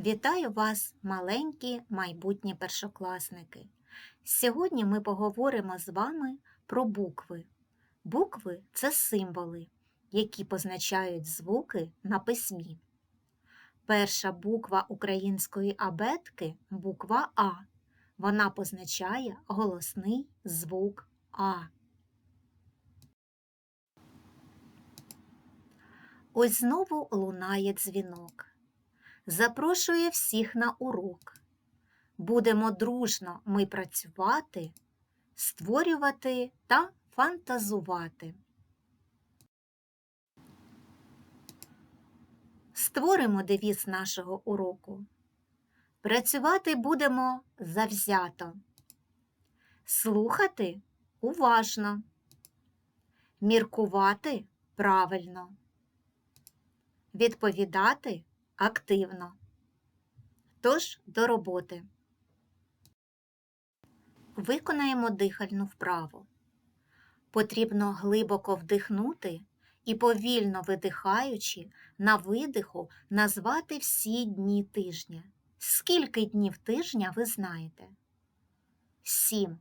Вітаю вас, маленькі майбутні першокласники. Сьогодні ми поговоримо з вами про букви. Букви це символи, які позначають звуки на письмі. Перша буква української абетки буква А. Вона позначає голосний звук А. Ось знову лунає дзвінок. Запрошує всіх на урок. Будемо дружно ми працювати, створювати та фантазувати. Створимо девіз нашого уроку. Працювати будемо завзято. Слухати уважно. Міркувати правильно. Відповідати активно. Тож до роботи. Виконаємо дихальну вправу. Потрібно глибоко вдихнути і повільно видихаючи на видиху назвати всі дні тижня. Скільки днів тижня ви знаєте? Сім.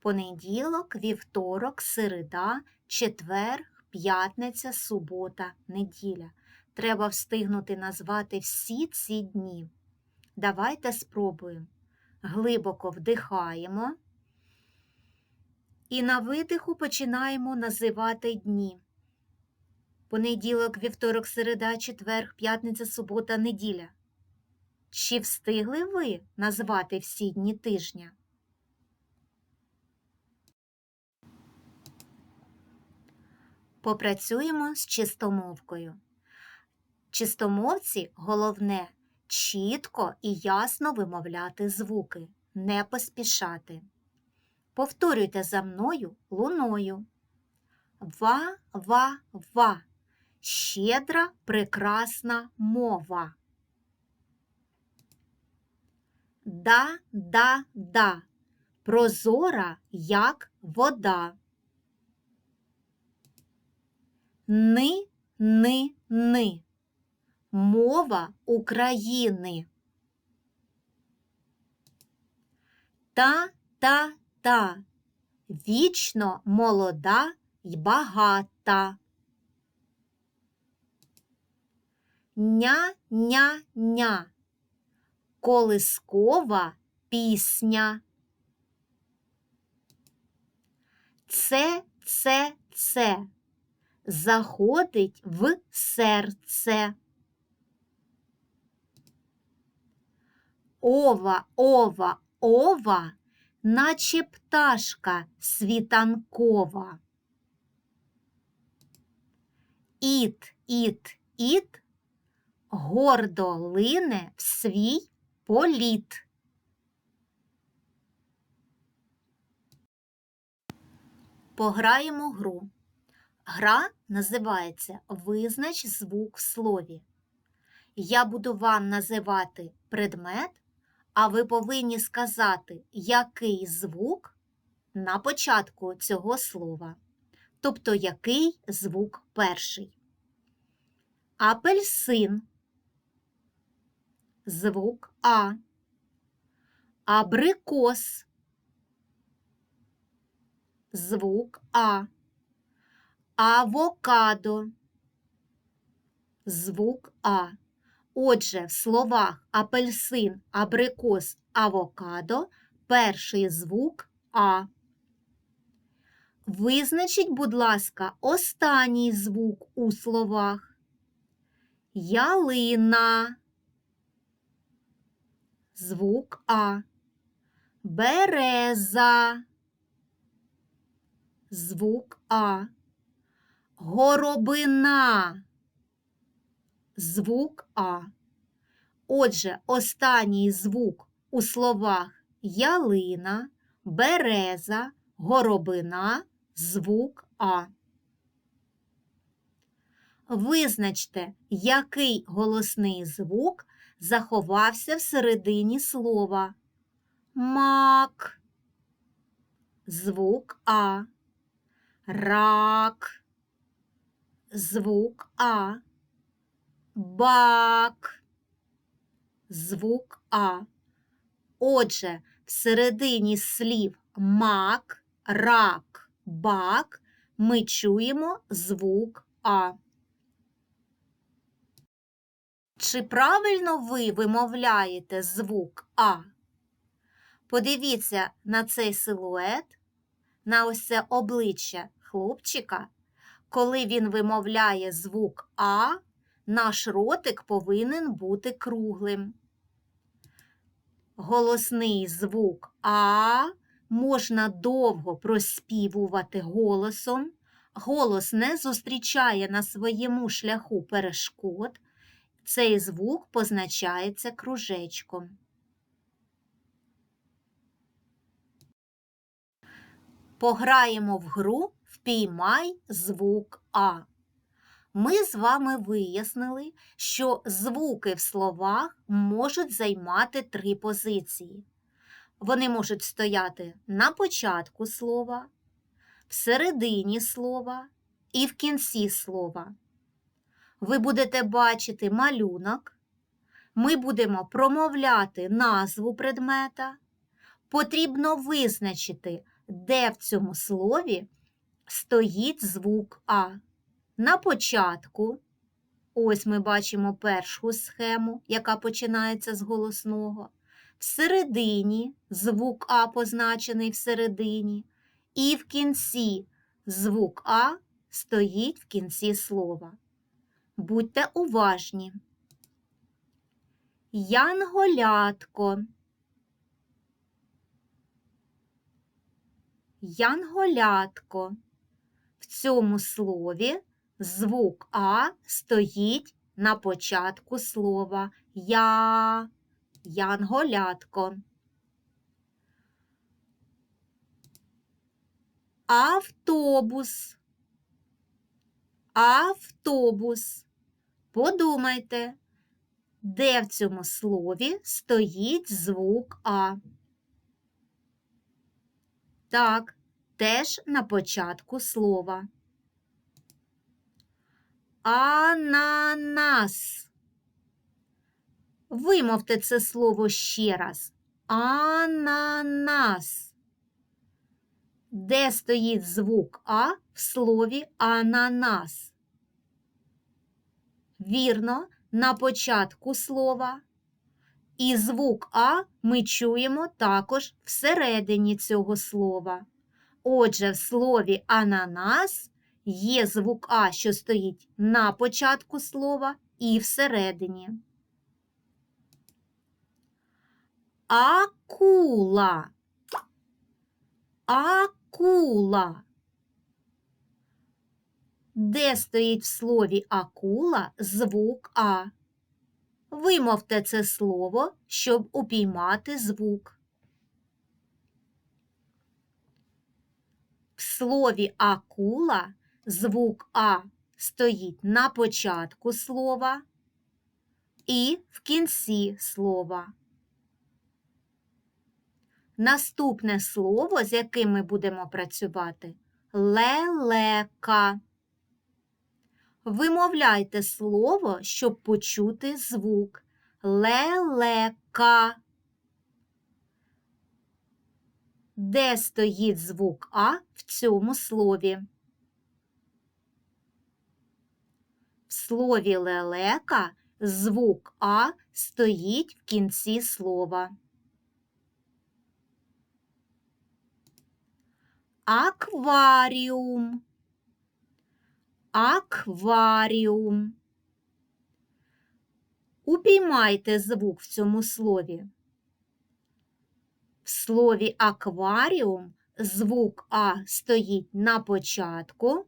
Понеділок, вівторок, середа, четвер, п'ятниця, субота, неділя. Треба встигнути назвати всі ці дні. Давайте спробуємо. Глибоко вдихаємо і на видиху починаємо називати дні. Понеділок, вівторок, середа, четвер, п'ятниця, субота, неділя. Чи встигли ви назвати всі дні тижня? Попрацюємо з чистомовкою. Чистомовці головне чітко і ясно вимовляти звуки, не поспішати. Повторюйте за мною луною. Ва, ва, ва. Щедра, прекрасна мова. Да, да, да. Прозора, як вода. Ни, ни, ни. Мова України. Та, та, та. Вічно молода й багата. Ня, ня, ня. Колискова пісня. Це, це, це. Заходить в серце. Ова, ова, ова, наче пташка світанкова. Іт, іт, іт, гордо лине в свій політ. Пограємо гру. Гра називається Визнач звук в слові. Я буду вам називати предмет, а ви повинні сказати, який звук на початку цього слова. Тобто, який звук перший. Апельсин. Звук А. Абрикос. Звук А. Авокадо. Звук А. Отже, в словах апельсин, абрикос, авокадо перший звук А. Визначіть, будь ласка, останній звук у словах. Ялина. Звук А. Береза. Звук А. Горобина. Звук А. Отже, останній звук у словах ялина, береза, горобина, звук А. Визначте, який голосний звук заховався всередині слова. Мак. Звук А. Рак. Звук А. Бак. Звук А. Отже, всередині слів мак, рак, бак ми чуємо звук А. Чи правильно ви вимовляєте звук А? Подивіться на цей силует, на ось це обличчя хлопчика. Коли він вимовляє звук А, наш ротик повинен бути круглим. Голосний звук А можна довго проспівувати голосом. Голос не зустрічає на своєму шляху перешкод. Цей звук позначається кружечком. Пограємо в гру Впіймай звук А. Ми з вами вияснили, що звуки в словах можуть займати три позиції. Вони можуть стояти на початку слова, всередині слова і в кінці слова. Ви будете бачити малюнок, ми будемо промовляти назву предмета. Потрібно визначити, де в цьому слові стоїть звук А. На початку, ось ми бачимо першу схему, яка починається з голосного. Всередині звук А позначений всередині, і в кінці звук А стоїть в кінці слова. Будьте уважні. Янголятко. Янголятко. В цьому слові звук А стоїть на початку слова Я. Янголятко. Автобус. Автобус. Подумайте, де в цьому слові стоїть звук А. Так, теж на початку слова. Ананас. Вимовте це слово ще раз. Ананас. Де стоїть звук А в слові ананас? Вірно, на початку слова. І звук А ми чуємо також всередині цього слова. Отже, в слові ананас є звук А, що стоїть на початку слова і всередині. Акула. Акула. Де стоїть в слові акула звук А? Вимовте це слово, щоб упіймати звук. В слові акула звук А стоїть на початку слова і в кінці слова. Наступне слово, з яким ми будемо працювати лелека. Вимовляйте слово, щоб почути звук. Лелека. Де стоїть звук А в цьому слові? В слові лелека звук А стоїть в кінці слова. Акваріум. Акваріум. Упіймайте звук в цьому слові. В слові акваріум звук А стоїть на початку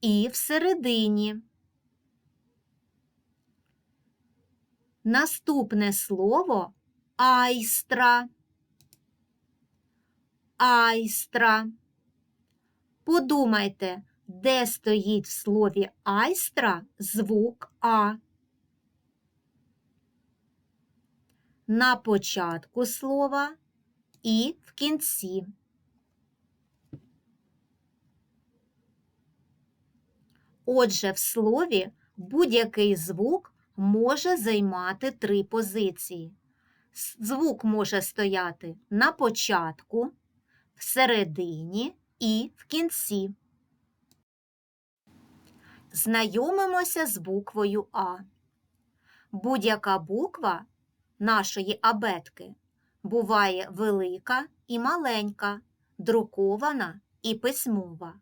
і всередині. Наступне слово айстра. Айстра. Подумайте, де стоїть в слові айстра звук А. На початку слова і в кінці. Отже, в слові будь-який звук може займати три позиції. звук може стояти на початку, всередині і в кінці. Знайомимося з буквою А. Будь-яка буква нашої абетки буває велика і маленька, друкована і письмова.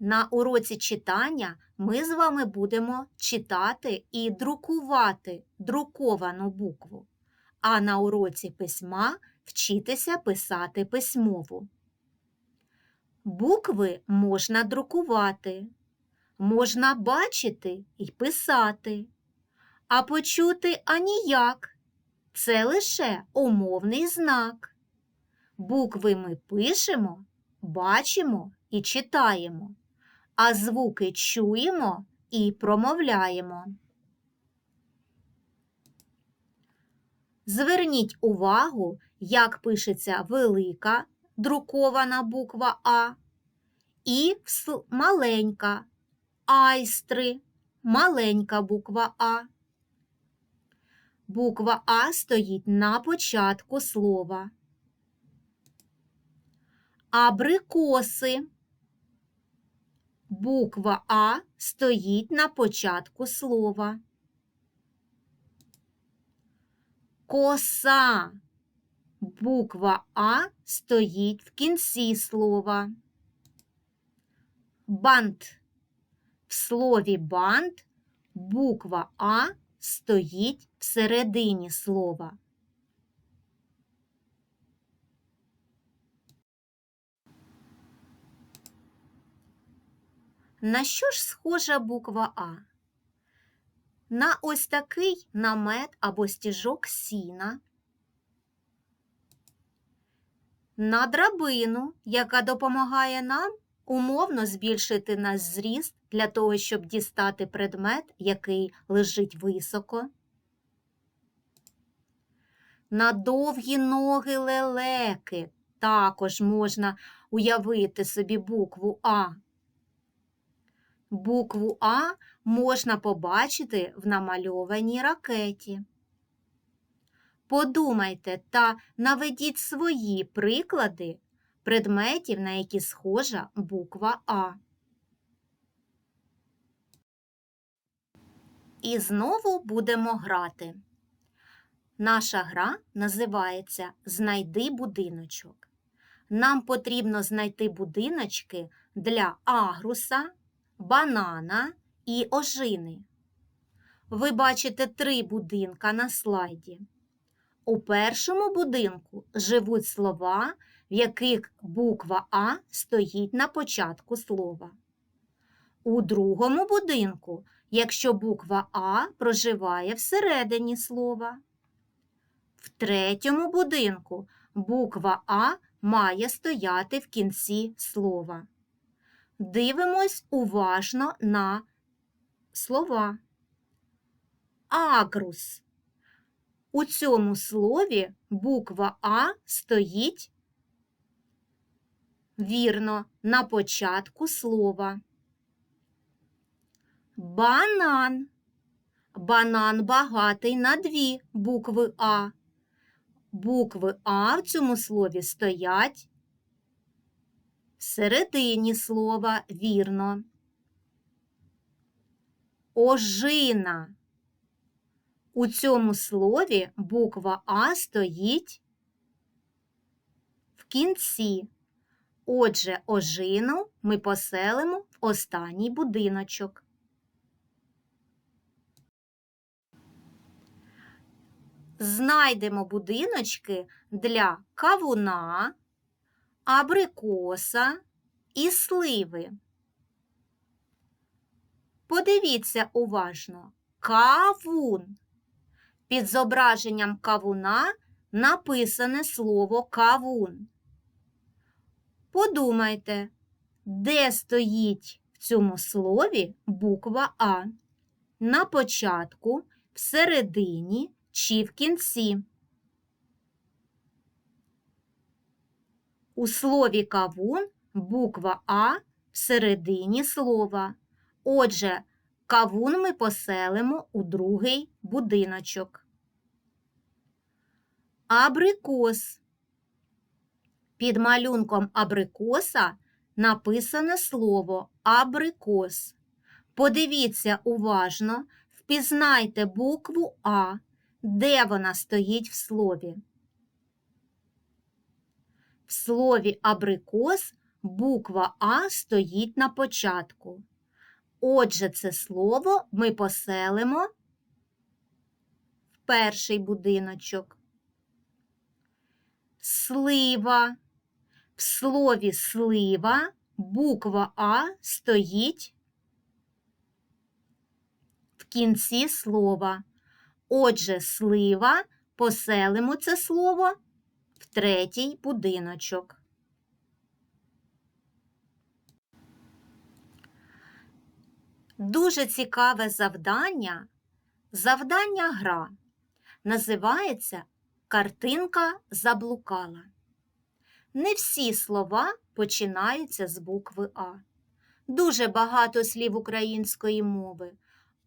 На уроці читання ми з вами будемо читати і друкувати друковану букву, а на уроці письма вчитися писати письмову. Букви можна друкувати, можна бачити і писати, а почути аніяк. Це лише умовний знак. Букви ми пишемо, бачимо і читаємо, а звуки чуємо і промовляємо. Зверніть увагу, як пишеться велика друкована буква А і маленька айстри, маленька буква А. Буква А стоїть на початку слова. Абрикоси. Буква А стоїть на початку слова. Коса. Буква А стоїть в кінці слова. Бант. В слові бант буква А стоїть всередині слова. На що ж схожа буква А? На ось такий намет або стіжок сіна, на драбину, яка допомагає нам умовно збільшити наш зріст для того, щоб дістати предмет, який лежить високо. На довгі ноги лелеки також можна уявити собі букву А. Букву А можна побачити в намальованій ракеті. Подумайте та наведіть свої приклади предметів, на які схожа буква А. І знову будемо грати. Наша гра називається Знайди будиночок. Нам потрібно знайти будиночки для агруса, банана і ожини. Ви бачите три будинка на слайді. У першому будинку живуть слова, в яких буква А стоїть на початку слова. У другому будинку, якщо буква А проживає всередині слова. В третьому будинку буква А має стояти в кінці слова. Дивимось уважно на слова. Агрус. У цьому слові буква А стоїть вірно на початку слова. Банан. Банан багатий на дві букви А. Букви А в цьому слові стоять всередині слова вірно. Ожина. У цьому слові буква А стоїть в кінці. Отже, ожину ми поселимо в останній будиночок. Знайдемо будиночки для кавуна, абрикоса і сливи. Подивіться уважно. Кавун. Під зображенням кавуна написане слово кавун. Подумайте, де стоїть в цьому слові буква А? На початку, всередині чи в кінці? У слові кавун буква А всередині слова. Отже, кавун ми поселимо у другий будиночок. Абрикос. Під малюнком абрикоса написане слово абрикос. Подивіться уважно, впізнайте букву А, де вона стоїть в слові. Слові абрикос буква А стоїть на початку. Отже, це слово ми поселимо в перший будиночок. Слива. В слові слива буква А стоїть в кінці слова. Отже, слива поселимо це слово третій будиночок. Дуже цікаве завдання. Завдання гра. Називається Картинка заблукала. Не всі слова починаються з букви А. Дуже багато слів української мови.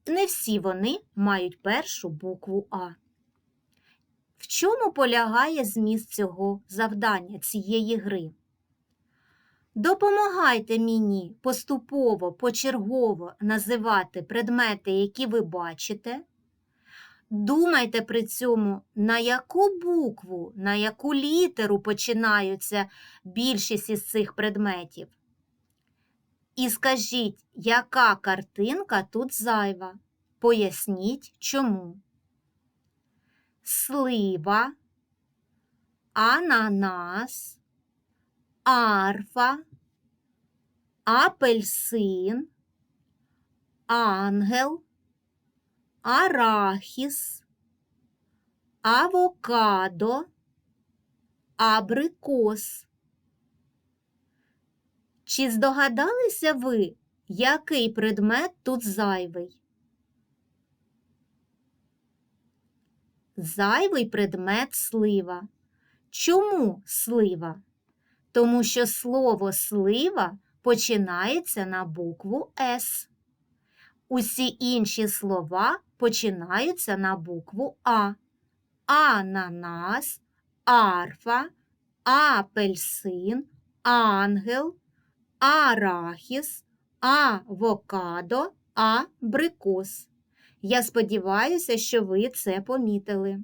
Не всі вони мають першу букву А. В чому полягає зміст цього завдання, цієї гри? Допомагайте мені поступово, почергово називати предмети, які ви бачите. Думайте при цьому, на яку букву, на яку літеру починаються більшість із цих предметів. І скажіть, яка картинка тут зайва? Поясніть чому. Слива, ананас, арфа, апельсин, ангел, арахіс, авокадо, абрикос. Чи здогадалися ви, який предмет тут зайвий? Зайвий предмет слива. Чому слива? Тому що слово слива починається на букву С. Усі інші слова починаються на букву А. Ананас, арфа, апельсин, ангел, арахіс, авокадо, абрикос. Я сподіваюся, що ви це помітили.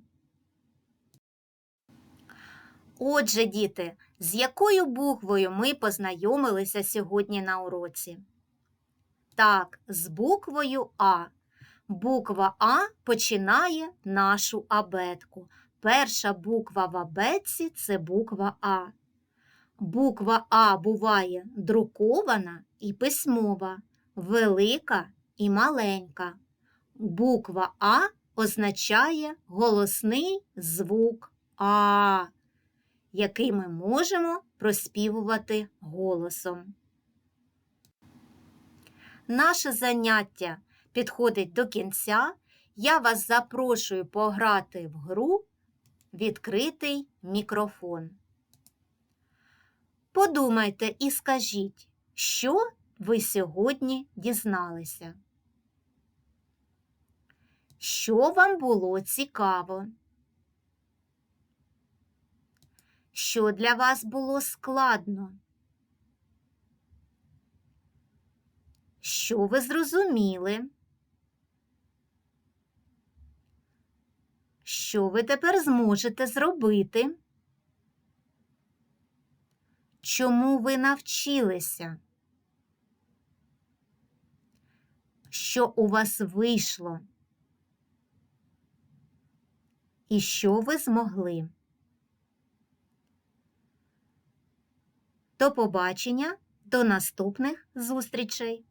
Отже, діти, з якою буквою ми познайомилися сьогодні на уроці? Так, з буквою А. Буква А починає нашу абетку. Перша буква в абетці це буква А. Буква А буває друкована і письмова, велика і маленька. Буква А означає голосний звук А, який ми можемо проспівувати голосом. Наше заняття підходить до кінця. Я вас запрошую пограти в гру відкритий мікрофон. Подумайте і скажіть, що ви сьогодні дізналися? Що вам було цікаво? Що для вас було складно? Що ви зрозуміли? Що ви тепер зможете зробити? Чому ви навчилися? Що у вас вийшло? І що ви змогли? До побачення, до наступних зустрічей!